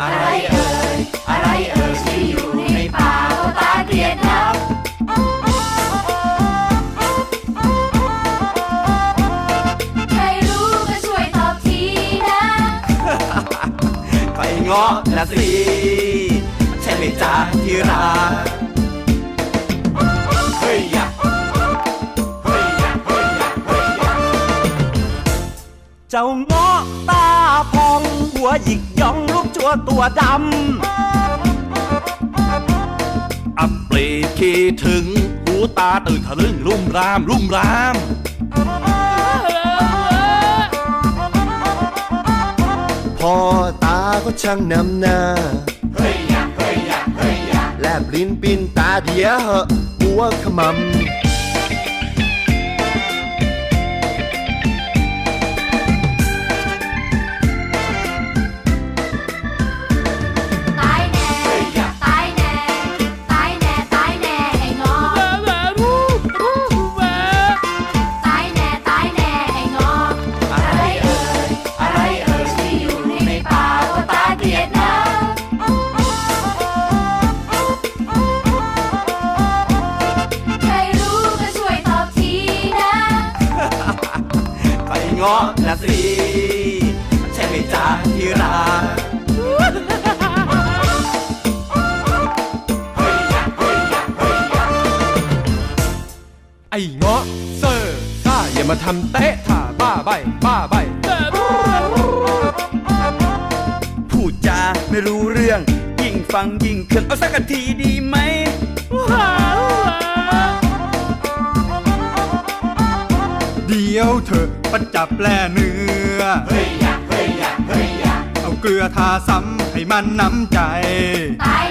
อะไรเอ่ยอะไรเอ่ยที่อยู่ในป่าก็ตาเกลียดนักใครรู้ก็ช่วยตอบทีนะไปเงาะละสิใช่ไหมจ๊ะที่รักเฮ้ยยะเฮ้ยยะเฮ้ยยะเฮ้ยยะเจ้าเงาะตา พองหัวหยิกหยองลูกจัวตัวดำ อัปเปรตคิดถึง หูตาตื่นทะลึ่งรุ่มรามรุ่มรามพ่อตาก็ช่างนำหน้า เฮ้ยยะเฮ้ยยะเฮ้ยยะแลบลิ้นปิ้นตาเดียวเหอะหัวขมำ เงาะละสิใช่ไหมจ๊ะที่รักเฮ้ยยะเฮ้ยยะเฮ้ยยะไอ้เงาะเซอร์ซ่าอย่ามาทำเตะท่าบ้าใบบ้าใบพูดจาไม่รู้เรื่อง ยิ่งฟังยิ่งเคืองเอาสักทีดีไหม ดี๋ยวเถอะปัจจับแล่เนื้อ เฮ้ยยะเฮ้ยยะเฮ้ยยะเอาเกลือทาซ้ำให้มันน้ำใจ ตาย